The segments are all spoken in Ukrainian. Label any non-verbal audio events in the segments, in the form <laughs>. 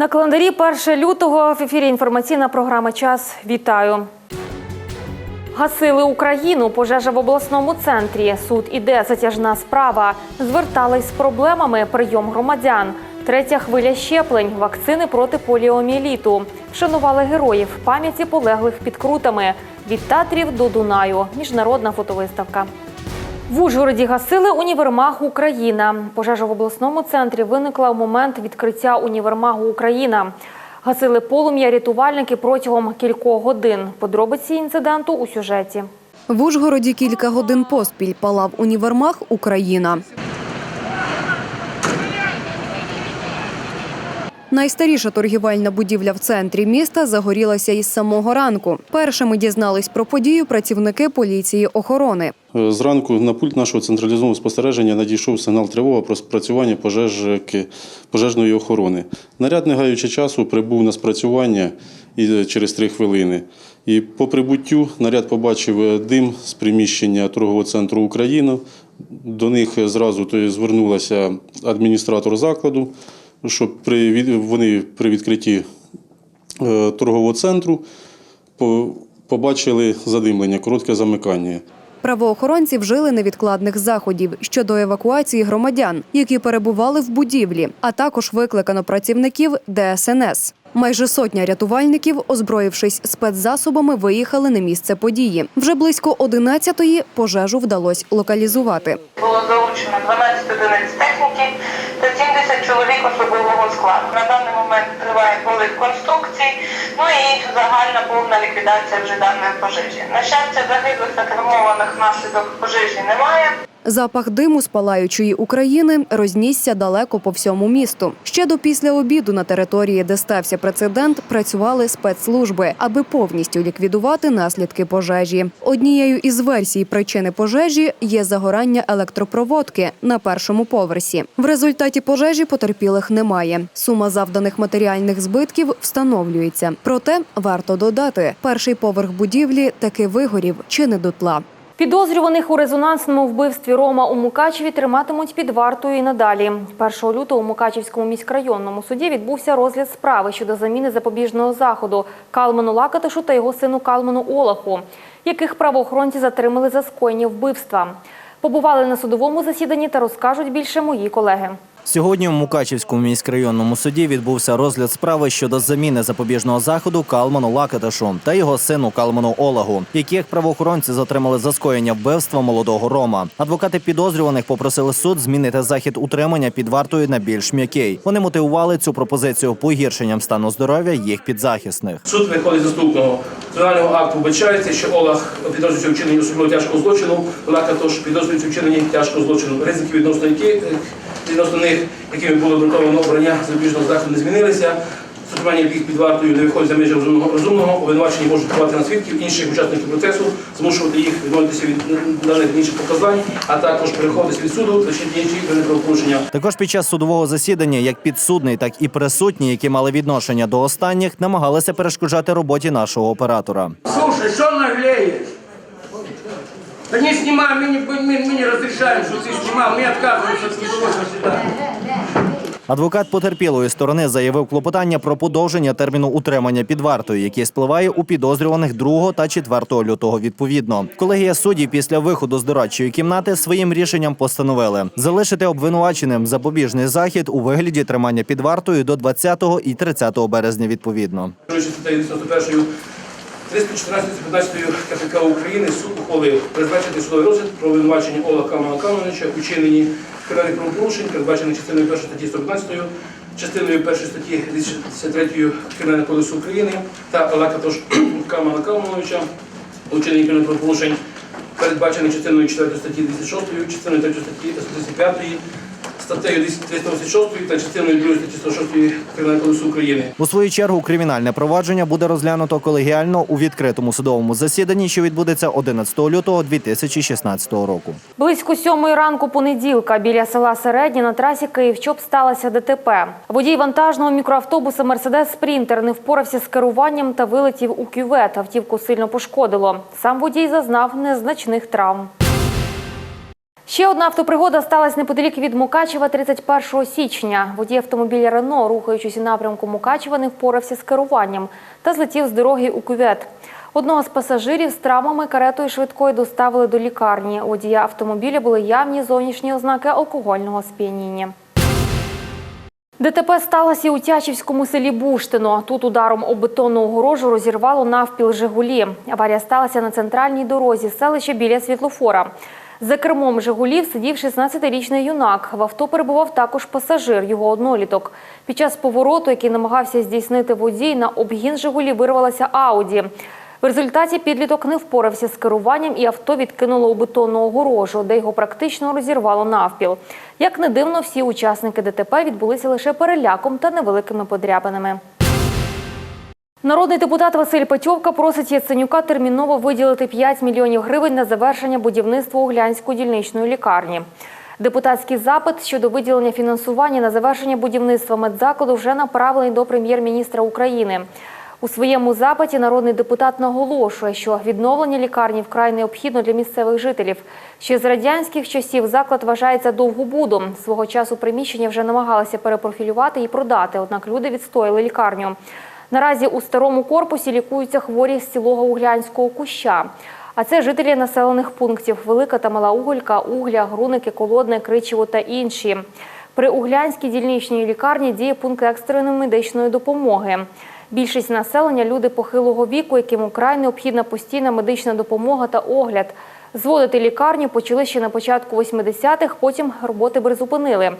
На календарі 1 лютого в ефірі інформаційна програма Час. Вітаю. Гасили Україну. Пожежа в обласному центрі. Суд іде затяжна справа. Звертались з проблемами прийом громадян. Третя хвиля щеплень, вакцини проти поліоміеліту. Вшанували героїв пам'яті полеглих під крутами. Від Татрів до Дунаю. Міжнародна фотовиставка. В Ужгороді гасили універмаг Україна. Пожежа в обласному центрі виникла у момент відкриття універмагу Україна. Гасили полум'я рятувальники протягом кількох годин. Подробиці інциденту у сюжеті. В Ужгороді кілька годин поспіль палав універмаг Україна. Найстаріша торгівельна будівля в центрі міста загорілася із самого ранку. Першими дізнались про подію працівники поліції охорони. Е, Зранку на пульт нашого централізованого спостереження надійшов сигнал тривоги про спрацювання пожежки, пожежної охорони. Наряд, не гаючи часу, прибув на спрацювання і через три хвилини. І по прибуттю наряд побачив е, дим з приміщення торгового центру Україна. До них зразу то звернулася адміністратор закладу, щоб при, від- вони при відкритті е, торгового центру по- побачили задимлення, коротке замикання. Правоохоронці вжили невідкладних заходів щодо евакуації громадян, які перебували в будівлі, а також викликано працівників ДСНС. Майже сотня рятувальників, озброївшись спецзасобами, виїхали на місце події. Вже близько 11-ї пожежу вдалося локалізувати. Було залучено 12 одиниць техніки та 70 чоловік особового складу. На даний момент триває полив конструкцій, ну і загальна повна ліквідація вже даної пожежі. На щастя, загиблих та травмованих внаслідок пожежі немає. Запах диму з палаючої України рознісся далеко по всьому місту. Ще до після обіду на території, де стався прецедент, працювали спецслужби, аби повністю ліквідувати наслідки пожежі. Однією із версій причини пожежі є загорання електропроводки на першому поверсі. В результаті пожежі потерпілих немає. Сума завданих матеріальних збитків встановлюється. Проте варто додати, перший поверх будівлі таки вигорів чи не дотла. Підозрюваних у резонансному вбивстві Рома у Мукачеві триматимуть під вартою і надалі. 1 лютого у Мукачевському міськрайонному суді відбувся розгляд справи щодо заміни запобіжного заходу Калману Лакатишу та його сину Калману Олаху, яких правоохоронці затримали за скоєння вбивства. Побували на судовому засіданні та розкажуть більше мої колеги. Сьогодні в Мукачівському міськрайонному суді відбувся розгляд справи щодо заміни запобіжного заходу Калману Лакатишу та його сину Калману Олагу, яких правоохоронці затримали за скоєння вбивства молодого Рома. Адвокати підозрюваних попросили суд змінити захід утримання під вартою на більш м'який. Вони мотивували цю пропозицію погіршенням стану здоров'я їх підзахисних. Суд виходить з наступного. Кримінального акту вбачається, що Олах підозрюється вчиненні особливо тяжкого злочину, Лака тож підозрюється вчиненні тяжкого злочину. Ризики відносно яких відносно них, якими було обґрунтовано обрання запобіжного заходу, не змінилися. Застосування яких під вартою не виходить за межі розумного розумного, обвинувачені можуть впливати на свідків інших учасників процесу, змушувати їх відмовитися від даних інших показань, а також переходити від суду та ще інші правопорушення. Також під час судового засідання як підсудний, так і присутні, які мали відношення до останніх, намагалися перешкоджати роботі нашого оператора. Слушай, что наглеешь? Да не снимай, мы не, мы, мы не разрешаем, что ты снимал, мы отказываемся от судового заседания. Адвокат потерпілої сторони заявив клопотання про подовження терміну утримання під вартою, який спливає у підозрюваних 2 та 4 лютого. Відповідно, колегія суддів після виходу з дорадчої кімнати своїм рішенням постановили залишити обвинуваченим запобіжний захід у вигляді тримання під вартою до 20 і 30 березня. Відповідно. Керуючи статтею 91 314 15 КПК України. Суд ухвалив призначити судовий розгляд про обвинувачення Ола Камана Камановича у кримінальних правопорушень, передбачених частиною 1 статті 115, частиною 1 статті 263 Кримінального кодексу України та Ола Катош <clears throat> Камана Камановича у чиненні кримінальних правопорушень, передбачених частиною 4 статті 206, частиною 3 статті 135, статтею 286 та частиною 2 статті 106 Кримінального кодексу України. У свою чергу кримінальне провадження буде розглянуто колегіально у відкритому судовому засіданні, що відбудеться 11 лютого 2016 року. Близько сьомої ранку понеділка біля села Середнє на трасі Київ-Чоп сталося ДТП. Водій вантажного мікроавтобуса Мерседес Спрінтер не впорався з керуванням та вилетів у кювет. Автівку сильно пошкодило. Сам водій зазнав незначних травм. Ще одна автопригода сталася неподалік від Мукачева 31 січня. Водій автомобіля Рено, рухаючись у напрямку Мукачева, не впорався з керуванням та злетів з дороги у кювет. Одного з пасажирів з травмами каретою швидкої доставили до лікарні. У водія автомобіля були явні зовнішні ознаки алкогольного сп'яніння. ДТП сталося у Тячівському селі Буштино. Тут ударом об бетонну огорожу розірвало навпіл «Жигулі». Аварія сталася на центральній дорозі селища біля світлофора. За кермом «Жигулів» сидів 16-річний юнак. В авто перебував також пасажир, його одноліток. Під час повороту, який намагався здійснити водій, на обгін «Жигулі» вирвалася «Ауді». В результаті підліток не впорався з керуванням і авто відкинуло у бетонну огорожу, де його практично розірвало навпіл. Як не дивно, всі учасники ДТП відбулися лише переляком та невеликими подряпинами. Народний депутат Василь Петьовка просить Яценюка терміново виділити 5 мільйонів гривень на завершення будівництва Углянської дільничної лікарні. Депутатський запит щодо виділення фінансування на завершення будівництва медзакладу вже направлений до прем'єр-міністра України. У своєму запиті народний депутат наголошує, що відновлення лікарні вкрай необхідно для місцевих жителів. Ще з радянських часів заклад вважається довгобудом. Свого часу приміщення вже намагалися перепрофілювати і продати, однак люди відстояли лікарню. Наразі у старому корпусі лікуються хворі з цілого углянського куща. А це жителі населених пунктів Велика та Мала Уголька, Угля, Груники, Колодне, Кричево та інші. При Углянській дільничній лікарні діє пункт екстреної медичної допомоги. Більшість населення люди похилого віку, яким украй необхідна постійна медична допомога та огляд. Зводити лікарню почали ще на початку 80-х, потім роботи призупинили.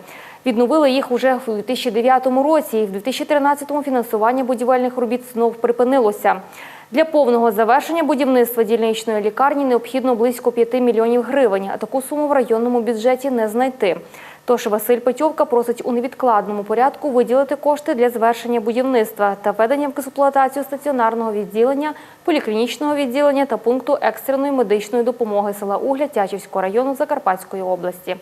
Відновили їх уже в 2009 році і в 2013-му фінансування будівельних робіт знов припинилося. Для повного завершення будівництва дільничної лікарні необхідно близько 5 мільйонів гривень, а таку суму в районному бюджеті не знайти. Тож Василь Петьовка просить у невідкладному порядку виділити кошти для завершення будівництва та введення в експлуатацію стаціонарного відділення, поліклінічного відділення та пункту екстреної медичної допомоги села Угля Тячівського району Закарпатської області.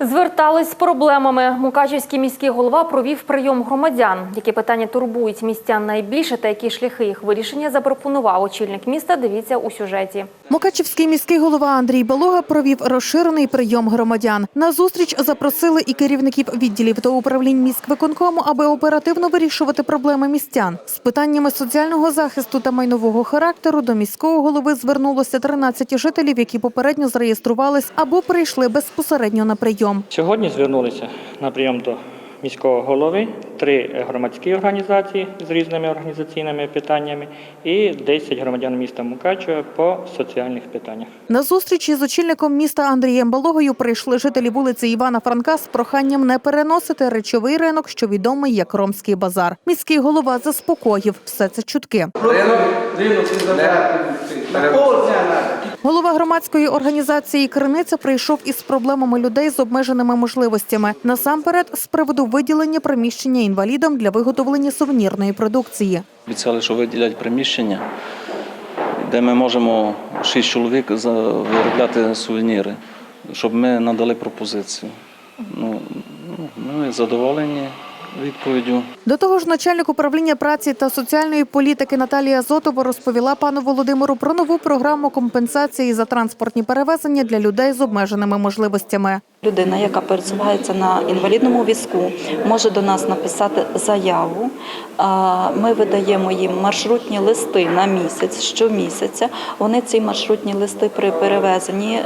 Звертались з проблемами. Мукачівський міський голова провів прийом громадян. Які питання турбують містян найбільше та які шляхи їх вирішення запропонував очільник міста. Дивіться у сюжеті. Мукачівський міський голова Андрій Балога провів розширений прийом громадян. На зустріч запросили і керівників відділів та управлінь міськвиконкому, аби оперативно вирішувати проблеми містян. З питаннями соціального захисту та майнового характеру до міського голови звернулося 13 жителів, які попередньо зареєструвались або прийшли безпосередньо на прийом. Сьогодні звернулися на прийом до міського голови три громадські організації з різними організаційними питаннями і 10 громадян міста Мукачева по соціальних питаннях. На зустрічі з очільником міста Андрієм Балогою прийшли жителі вулиці Івана Франка з проханням не переносити речовий ринок, що відомий як Ромський базар. Міський голова заспокоїв все це чутки. Ринок, ринок це треба? Голова громадської організації Криниця прийшов із проблемами людей з обмеженими можливостями. Насамперед, з приводу виділення приміщення інвалідам для виготовлення сувенірної продукції. Обіцяли, що виділять приміщення, де ми можемо шість чоловік виробляти сувеніри, щоб ми надали пропозицію. Ну, ну, ми задоволені відповіддю. До того ж, начальник управління праці та соціальної політики Наталія Зотова розповіла пану Володимиру про нову програму компенсації за транспортні перевезення для людей з обмеженими можливостями. Людина, яка пересувається на інвалідному візку, може до нас написати заяву. Ми видаємо їм маршрутні листи на місяць, щомісяця. Вони ці маршрутні листи при перевезенні е,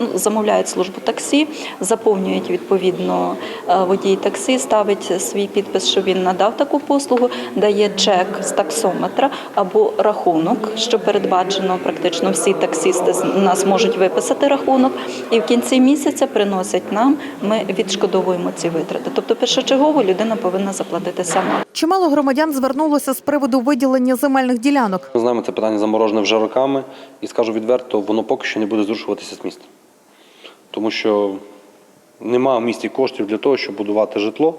ну, замовляють службу таксі, заповнюють відповідно е, водій таксі, ставить свій підпис, що він надав таку послугу, дає чек з таксометра або рахунок, що передбачено практично всі таксісти нас можуть виписати рахунок, і в кінці місяця приносять нам. Ми відшкодовуємо ці витрати. Тобто, першочергово людина повинна заплатити сама. Чимало громадян звернулося з приводу виділення земельних ділянок. Ми знаємо, це питання заморожене вже роками, і скажу відверто, воно поки що не буде зрушуватися з міста. Тому що немає в місті коштів для того, щоб будувати житло.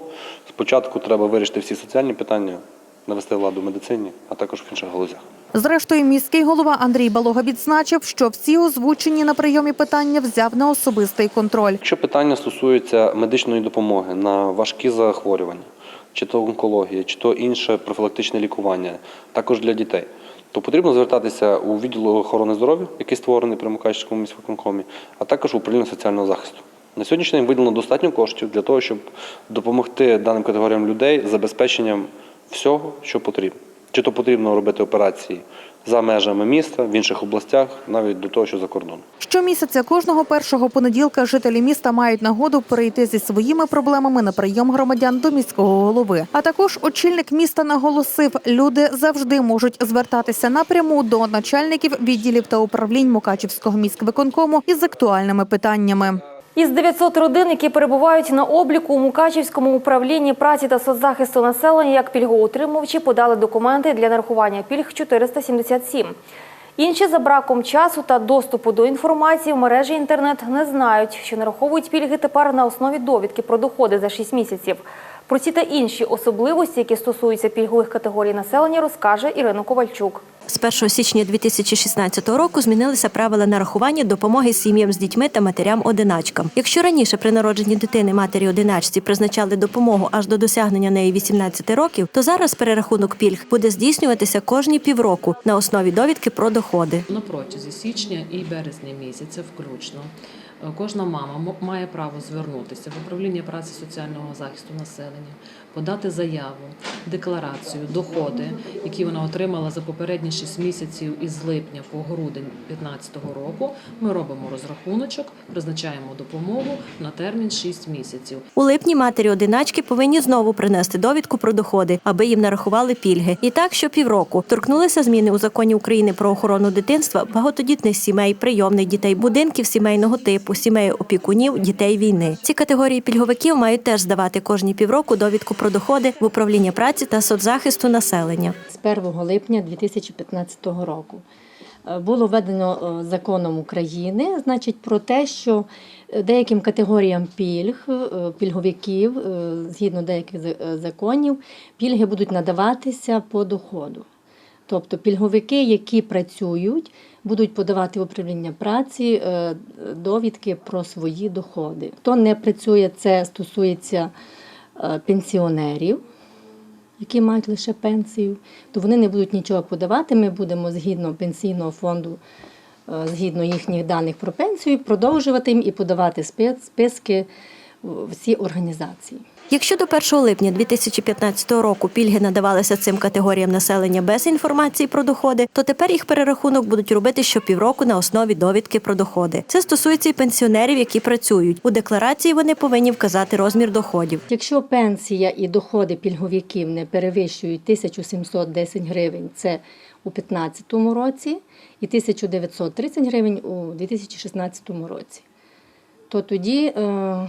Спочатку треба вирішити всі соціальні питання, навести владу в медицині, а також в інших галузях. Зрештою, міський голова Андрій Балога відзначив, що всі озвучені на прийомі питання взяв на особистий контроль. Якщо питання стосується медичної допомоги на важкі захворювання, чи то онкологія, чи то інше профілактичне лікування, також для дітей, то потрібно звертатися у відділ охорони здоров'я, який створений при Мукачівському міськвиконкомі, а також управління соціального захисту. На сьогоднішній день виділено достатньо коштів для того, щоб допомогти даним категоріям людей забезпеченням всього, що потрібно. Чи то потрібно робити операції за межами міста, в інших областях, навіть до того, що за кордоном. Щомісяця кожного першого понеділка жителі міста мають нагоду перейти зі своїми проблемами на прийом громадян до міського голови. А також очільник міста наголосив, люди завжди можуть звертатися напряму до начальників відділів та управлінь Мукачівського міськвиконкому із актуальними питаннями. Із 900 родин, які перебувають на обліку у Мукачівському управлінні праці та соцзахисту населення, як пільгоутримувачі подали документи для нарахування пільг 477. Інші за браком часу та доступу до інформації в мережі інтернет не знають, що нараховують пільги тепер на основі довідки про доходи за 6 місяців. Про ці та інші особливості, які стосуються пільгових категорій населення, розкаже Ірина Ковальчук. З 1 січня 2016 року змінилися правила нарахування допомоги сім'ям з дітьми та матерям-одиначкам. Якщо раніше при народженні дитини матері-одиначці призначали допомогу аж до досягнення неї 18 років, то зараз перерахунок пільг буде здійснюватися кожні півроку на основі довідки про доходи. На протязі січня і березня місяця включно кожна мама має право звернутися в управління праці соціального захисту населення, подати заяву, декларацію, доходи, які вона отримала за попередні 6 місяців із липня по грудень 2015 року. Ми робимо розрахуночок, призначаємо допомогу на термін 6 місяців. У липні матері-одиначки повинні знову принести довідку про доходи, аби їм нарахували пільги. І так, що півроку торкнулися зміни у законі України про охорону дитинства, багатодітних сімей, прийомних дітей, будинків сімейного типу, сімей опікунів, дітей війни. Ці категорії пільговиків мають теж здавати кожні півроку довідку про доходи в управління праці та соцзахисту населення. з 1 липня 2015 року. Е, Було введено е, законом України, значить, про те, що е, деяким категоріям пільг, пільговиків, згідно деяких за- законів, пільги будуть надаватися по доходу. Тобто пільговики, які працюють, будуть подавати в управління праці довідки про свої доходи. Хто не працює, це стосується пенсіонерів які мають лише пенсію, то вони не будуть нічого подавати. Ми будемо згідно пенсійного фонду, е, згідно їхніх даних про пенсію, продовжувати їм і подавати спи- списки всі організації. Якщо до 1 липня 2015 року пільги надавалися цим категоріям населення без інформації про доходи, то тепер їх перерахунок будуть робити щопівроку на основі довідки про доходи. Це стосується і пенсіонерів, які працюють. У декларації вони повинні вказати розмір доходів. Якщо пенсія і доходи пільговиків не перевищують 1710 гривень, це у 2015 році, і 1930 гривень у 2016 році, то тоді, е,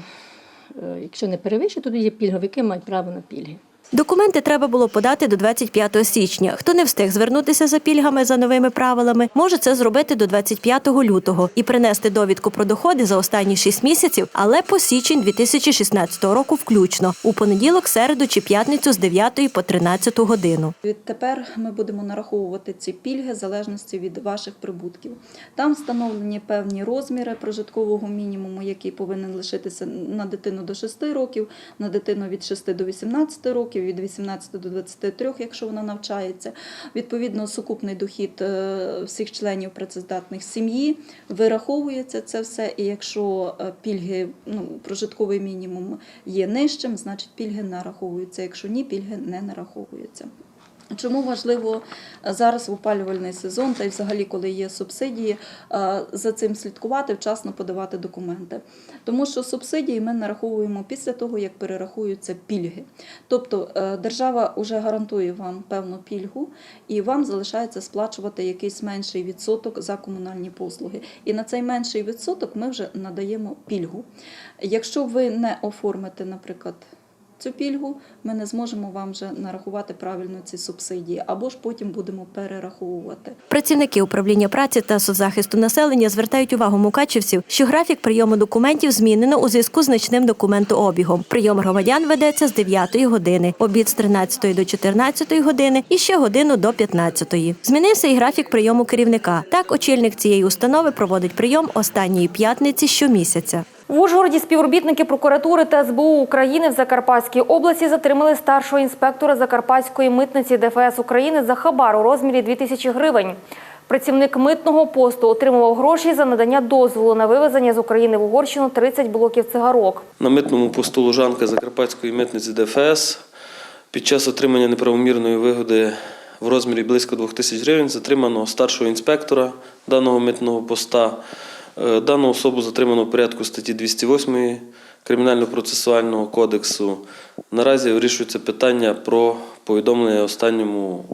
якщо не перевищує, то тоді пільговики мають право на пільги. Документи треба було подати до 25 січня. Хто не встиг звернутися за пільгами за новими правилами, може це зробити до 25 лютого і принести довідку про доходи за останні 6 місяців, але по січень 2016 року включно у понеділок, середу чи п'ятницю з 9 по 13 годину. Відтепер ми будемо нараховувати ці пільги в залежності від ваших прибутків. Там встановлені певні розміри прожиткового мінімуму, який повинен лишитися на дитину до 6 років, на дитину від 6 до 18 років, від 18 до 23, якщо вона навчається. Відповідно, сукупний дохід е, всіх членів працездатних сім'ї вираховується це все. І якщо е, пільги, ну, прожитковий мінімум є нижчим, значить пільги нараховуються. Якщо ні, пільги не нараховуються. Чому важливо е, зараз в опалювальний сезон, та й взагалі, коли є субсидії, е, за цим слідкувати, вчасно подавати документи? Тому що субсидії ми нараховуємо після того, як перерахуються пільги. Тобто е, держава вже гарантує вам певну пільгу, і вам залишається сплачувати якийсь менший відсоток за комунальні послуги. І на цей менший відсоток ми вже надаємо пільгу. Якщо ви не оформите, наприклад, цю пільгу, ми не зможемо вам вже нарахувати правильно ці субсидії, або ж потім будемо перераховувати. Працівники управління праці та соцзахисту населення звертають увагу мукачівців, що графік прийому документів змінено у зв'язку з значним документообігом. Прийом громадян ведеться з 9 години, обід з 13 до 14 години і ще годину до 15. Змінився і графік прийому керівника. Так, очільник цієї установи проводить прийом останньої п'ятниці щомісяця. В Ужгороді співробітники прокуратури та СБУ України в Закарпатській області затримали старшого інспектора Закарпатської митниці ДФС України за хабар у розмірі 2000 гривень. Працівник митного посту отримував гроші за надання дозволу на вивезення з України в Угорщину 30 блоків цигарок. На митному посту Лужанка Закарпатської митниці ДФС під час отримання неправомірної вигоди в розмірі близько 2000 гривень затримано старшого інспектора даного митного поста. Е, Дану особу затримано в порядку статті 208 Кримінально-процесуального кодексу. Наразі вирішується питання про повідомлення останньому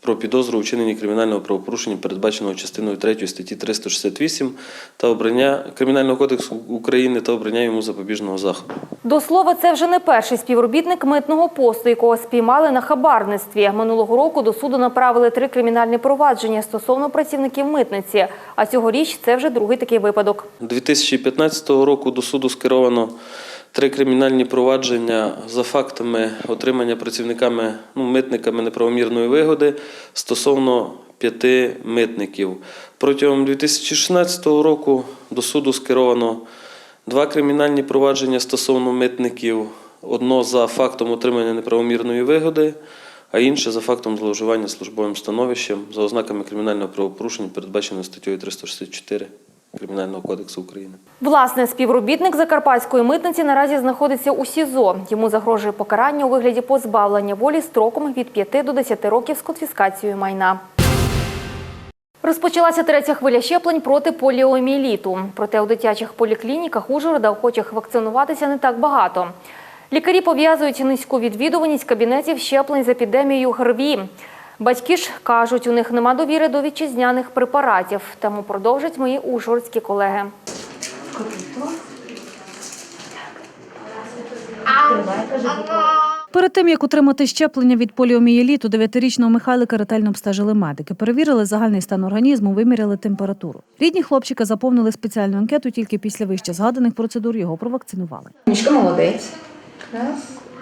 про підозру у вчиненні кримінального правопорушення, передбаченого частиною 3 статті 368 та обрання Кримінального кодексу України та обрання йому запобіжного заходу. До слова, це вже не перший співробітник митного посту, якого спіймали на хабарництві. Минулого року до суду направили три кримінальні провадження стосовно працівників митниці. А цьогоріч це вже другий такий випадок. 2015 року до суду скеровано три кримінальні провадження за фактами отримання працівниками, ну, митниками неправомірної вигоди стосовно п'яти митників. Протягом 2016 року до суду скеровано два кримінальні провадження стосовно митників. Одно за фактом отримання неправомірної вигоди, а інше за фактом зловживання службовим становищем за ознаками кримінального правопорушення, передбаченого статтею 364 Кримінального кодексу України. Власне, співробітник Закарпатської митниці наразі знаходиться у СІЗО. Йому загрожує покарання у вигляді позбавлення волі строком від 5 до 10 років з конфіскацією майна. Розпочалася третя хвиля щеплень проти поліоміеліту. Проте у дитячих поліклініках Ужгорода охочих вакцинуватися не так багато. Лікарі пов'язують низьку відвідуваність кабінетів щеплень з епідемією ГРВІ. Батьки ж кажуть, у них нема довіри до вітчизняних препаратів. Тому продовжать мої ужгородські колеги. Перед тим як отримати щеплення від поліомієліту, дев'ятирічного Михайлика ретельно обстежили медики. Перевірили загальний стан організму, виміряли температуру. Рідні хлопчика заповнили спеціальну анкету. Тільки після вище згаданих процедур його провакцинували. Мішка молодець.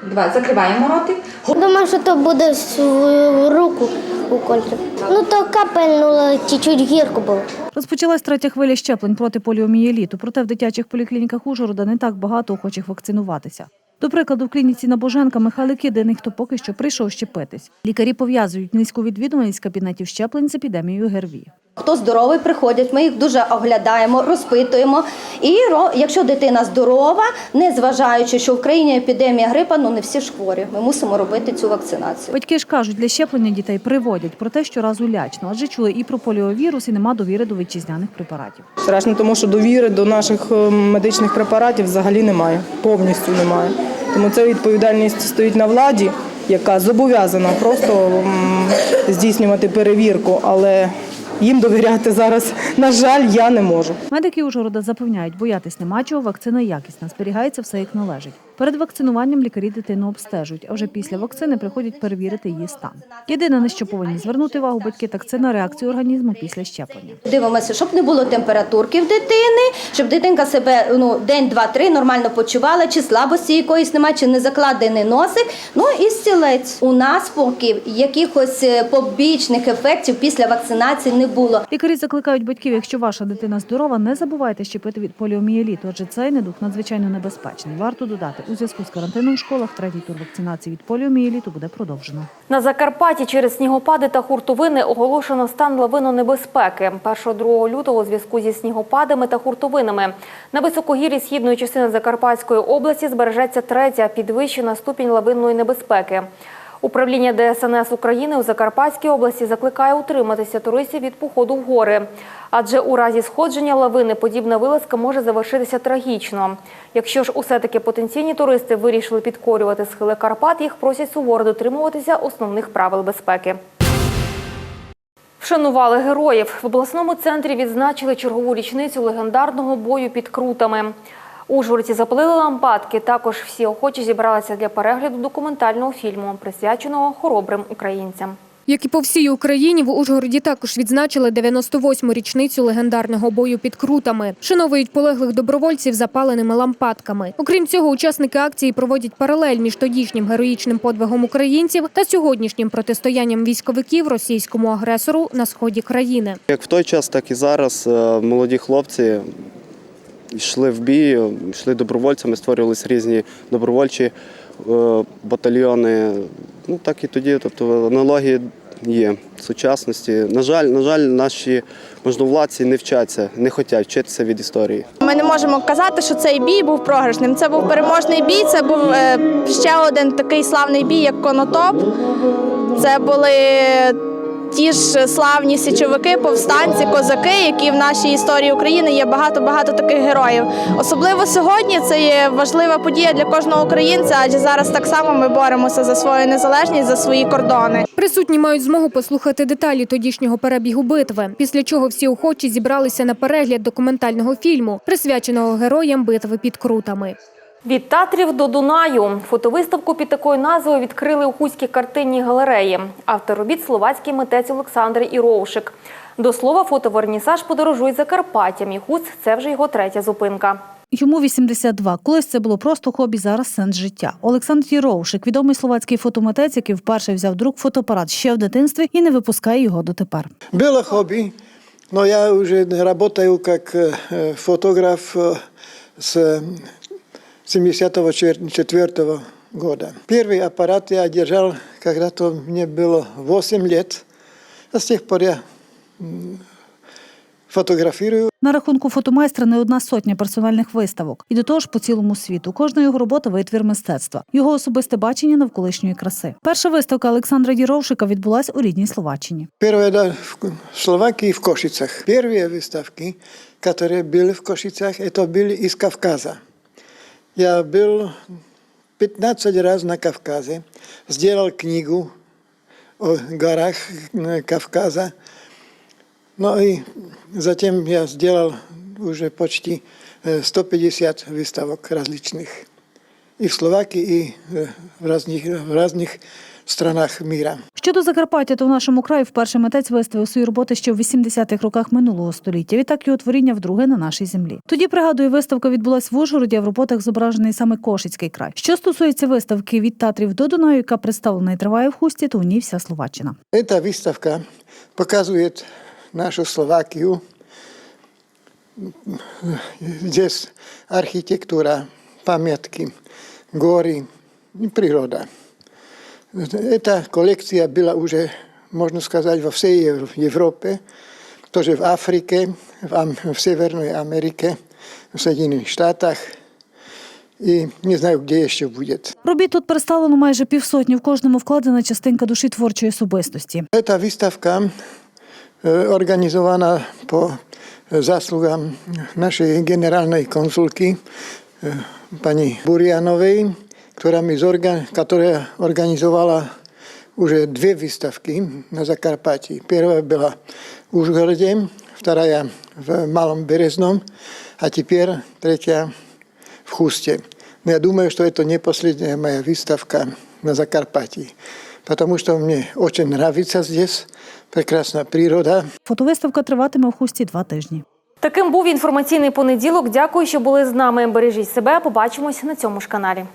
Два. Закриваємо ротик. Думаю, що то буде в руку укольчик. Ну то капельнуло, чуть-чуть гірко було. Розпочалась третя хвиля щеплень проти поліомієліту. Проте в дитячих поліклініках Ужгорода не так багато охочих вакцинуватися. До прикладу, в клініці Набоженка Михайлик єдиний, хто поки що прийшов щепитись. Лікарі пов'язують низьку відвідуваність кабінетів щеплень з епідемією ГРВІ. Хто здоровий, приходять, ми їх дуже оглядаємо, розпитуємо. І якщо дитина здорова, не зважаючи, що в країні епідемія грипа, ну не всі ж хворі. Ми мусимо робити цю вакцинацію. Батьки ж кажуть, для щеплення дітей приводять, проте щоразу лячно, адже чули і про поліовірус, і нема довіри до вітчизняних препаратів. Страшно, тому що довіри до наших е, медичних препаратів взагалі немає, повністю немає. Тому ця відповідальність стоїть на владі, яка зобов'язана просто здійснювати перевірку, але їм довіряти зараз, <laughs> на жаль, я не можу. Медики Ужгорода запевняють, боятись нема чого, вакцина якісна, зберігається все як належить. Перед вакцинуванням лікарі дитину обстежують, а вже після вакцини приходять перевірити її стан. Єдине, на що повинні звернути увагу батьки, так це на реакцію організму після щеплення. Дивимося, щоб не було температурки в дитини, щоб дитинка себе ну день, два, три нормально почувала, чи слабості якоїсь немає, чи не закладений носик. Ну і стілець. У нас поки якихось е, побічних ефектів після вакцинації не було. Лікарі закликають батьків, якщо ваша дитина здорова, не забувайте щепити від поліомієліту, адже цей недух надзвичайно небезпечний. Варто додати, у зв'язку з карантином в школах третій тур вакцинації від поліомієліту буде продовжено. На Закарпатті через снігопади та хуртовини оголошено стан лавинонебезпеки. 1-2 лютого у зв'язку зі снігопадами та хуртовинами на високогір'ї східної частини Закарпатської області збережеться третя підвищена ступінь лавинної небезпеки. Управління ДСНС України у Закарпатській області закликає утриматися туристів від походу в гори. Адже у разі сходження лавини подібна вилазка може завершитися трагічно. Якщо ж усе-таки потенційні туристи вирішили підкорювати схили Карпат, їх просять суворо дотримуватися основних правил безпеки. Вшанували героїв. В обласному центрі відзначили чергову річницю легендарного бою під крутами. Ужгородці запалили лампадки. Також всі охочі зібралися для перегляду документального фільму, присвяченого хоробрим українцям. Як і по всій Україні, в Ужгороді також відзначили 98-му річницю легендарного бою під крутами. Шановують полеглих добровольців запаленими лампадками. Окрім цього, учасники акції проводять паралель між тодішнім героїчним подвигом українців та сьогоднішнім протистоянням військовиків російському агресору на сході країни. Як в той час, так і зараз е, молоді хлопці йшли в бій, йшли добровольцями, створювалися різні добровольчі е, батальйони. Ну так і тоді, тобто аналогії є в сучасності. На жаль, на жаль, наші можновладці не вчаться, не хочуть вчитися від історії. Ми не можемо казати, що цей бій був програшним. Це був переможний бій. Це був е, ще один такий славний бій, як Конотоп. Це були ті ж славні січовики, повстанці, козаки, які в нашій історії України є багато-багато таких героїв. Особливо сьогодні це є важлива подія для кожного українця, адже зараз так само ми боремося за свою незалежність, за свої кордони. Присутні мають змогу послухати деталі тодішнього перебігу битви, після чого всі охочі зібралися на перегляд документального фільму, присвяченого героям битви під Крутами. Від Татрів до Дунаю фотовиставку під такою назвою відкрили у Хуській картинній галереї. Автор робіт словацький митець Олександр Іровшик. До слова, фотовернісаж подорожує Закарпаттям. і Хуц – це вже його третя зупинка. Йому 82. Колись це було просто хобі, зараз сенс життя. Олександр Єровшик, відомий словацький фотометець, який вперше взяв друк фотоапарат ще в дитинстві і не випускає його дотепер. Було хобі, але я вже працюю як е, фотограф е, з 1974 года. Первый аппарат я одержал, когда-то мне было 8 лет. А с тех пор я фотографірую. На рахунку фотомайстра не одна сотня персональних виставок, і до того ж по цілому світу. Кожна його робота витвір мистецтва, його особисте бачення навколишньої краси. Перша виставка Олександра Єровшика відбулася у рідній Словаччині. Перша в Словакії в Кошицях. Перші виставки, які були в Кошицях, це були із Кавказа. Я был 15 раз на Кавказе, сделал книгу о горах э, Кавказа. Ну и затем я сделал уже почти э, 150 выставок различных. И в Словакии, и э, в разных, в разных странах мира. Щодо Закарпаття, то в нашому краї вперше митець виставив свої роботи ще в 80-х роках минулого століття. Відтак його творіння вдруге на нашій землі. Тоді пригадую, виставка відбулась в Ужгороді, а в роботах зображений саме Кошицький край. Що стосується виставки від Татрів до Дунаю, яка представлена і триває в хусті, то у ній вся Словаччина. Эта выставка показывает нашу Словакию. Здесь архитектура, памятки, горы и природа. Эта коллекция была уже, можно сказать, во всей Ев- Европе, тоже в Африке, в, Ам- в Северной Америке, в Соединенных Штатах. И не знаю, где еще будет. Робіт тут представлено майже півсотні. В кожному вкладена частинка душі творчої особистості. Эта выставка э, организована по заслугам нашей генеральной консулки э, пани Бурьяновой, которая, ми зорга- которая организовала уже две выставки на Закарпатье. Первая была в Ужгороде, вторая в Малом Березном, а теперь третья в Хусте. Но я думаю, что это не последняя моя выставка на Закарпатье, потому что мне очень нравится здесь, прекрасная природа. Фотовиставка триватиме в хусті два тижні. Таким був інформаційний понеділок. Дякую, що були з нами. Бережіть себе. Побачимось на цьому ж каналі.